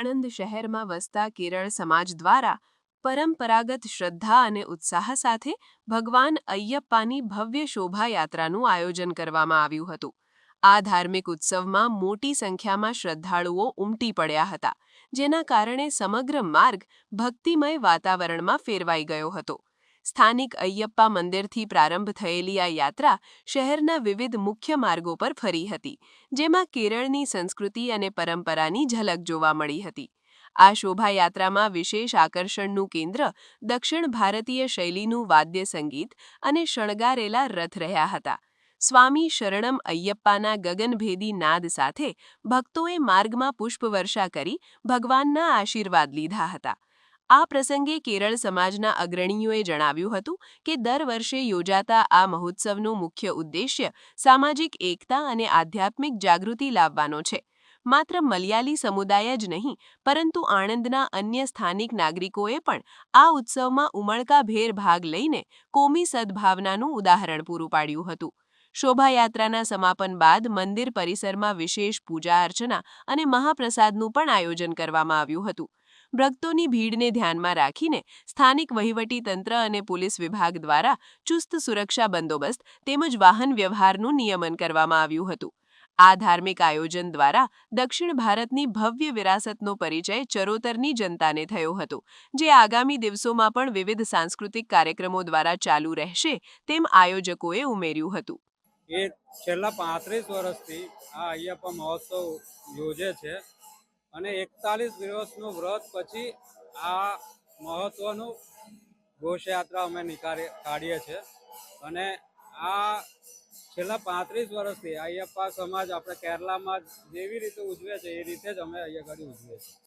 આણંદ શહેરમાં વસતા કેરળ સમાજ દ્વારા પરંપરાગત શ્રદ્ધા અને ઉત્સાહ સાથે ભગવાન અય્યપ્પાની ભવ્ય શોભાયાત્રાનું આયોજન કરવામાં આવ્યું હતું. આ ધાર્મિક ઉત્સવમાં મોટી સંખ્યામાં શ્રદ્ધાળુઓ ઉમટી પડ્યા હતા, જેના કારણે સમગ્ર માર્ગ ભક્તિમય વાતાવરણમાં ફેરવાઈ ગયો હતો. સ્થાનિક અય્યપ્પા મંદિરથી પ્રારંભ થયેલી આ યાત્રા શહેરના વિવિધ મુખ્ય માર્ગો પર ફરી હતી, જેમાં કેરળની સંસ્કૃતિ અને પરંપરાની ઝલક જોવા મળી હતી. આ શોભાયાત્રામાં વિશેષ આકર્ષણનું કેન્દ્ર દક્ષિણ ભારતીય શૈલીનું વાદ્ય સંગીત અને શણગારેલા રથ રહ્યા હતા. સ્વામી શરણમ અય્યપ્પાના ગગનભેદી નાદ સાથે ભક્તોએ માર્ગમાં પુષ્પવર્ષા કરી ભગવાનના આશીર્વાદ લીધા હતા. આ પ્રસંગે કેરળ સમાજના અગ્રણીઓએ જણાવ્યું હતું કે દર વર્ષે યોજાતા આ મહોત્સવનું મુખ્ય ઉદ્દેશ્ય સામાજિક એકતા અને આધ્યાત્મિક જાગૃતિ લાવવાનો છે. માત્ર મલયાલી સમુદાય જ નહીં, પરંતુ આણંદના અન્ય સ્થાનિક નાગરિકોએ પણ આ ઉત્સવમાં ઉમળકાભેર ભાગ લઈને કોમી સદભાવનાનું ઉદાહરણ પૂરું પાડ્યું હતું. શોભાયાત્રાના સમાપન બાદ મંદિર પરિસરમાં વિશેષ પૂજા અર્ચના અને મહાપ્રસાદનું પણ આયોજન કરવામાં આવ્યું હતું. ભક્તોની ભીડને ધ્યાનમાં રાખીને સ્થાનિક વહીવટી તંત્ર અને પોલીસ વિભાગ દ્વારા ચુસ્ત સુરક્ષા બંદોબસ્ત તેમજ વાહન વ્યવહારનું નિયમન કરવામાં આવ્યું હતું. આ ધાર્મિક આયોજન દ્વારા દક્ષિણ ભારતની ભવ્ય વિરાસતનો પરિચય ચરોતરની જનતાને થયો હતો, જે આગામી દિવસોમાં પણ વિવિધ સાંસ્કૃતિક કાર્યક્રમો દ્વારા ચાલુ રહેશે તેમ આયોજકોએ ઉમેર્યું હતું. એ છેલ્લા પાંત્રીસ વર્ષથી આ અયપ્પા મહોત્સવ યોજે છે. અને એકતાલીસ દિવસનું વ્રત પછી આ મહત્ત્વનું ઘોષયાત્રા અમે નીકાળી કાઢીએ છીએ. અને આ છેલ્લા પાંત્રીસ વર્ષથી અયપ્પા સમાજ આપણે કેરલામાં જેવી રીતે ઉજવે છે, એ રીતે જ અમે અહીંયા ઘડી ઉજવીએ છીએ.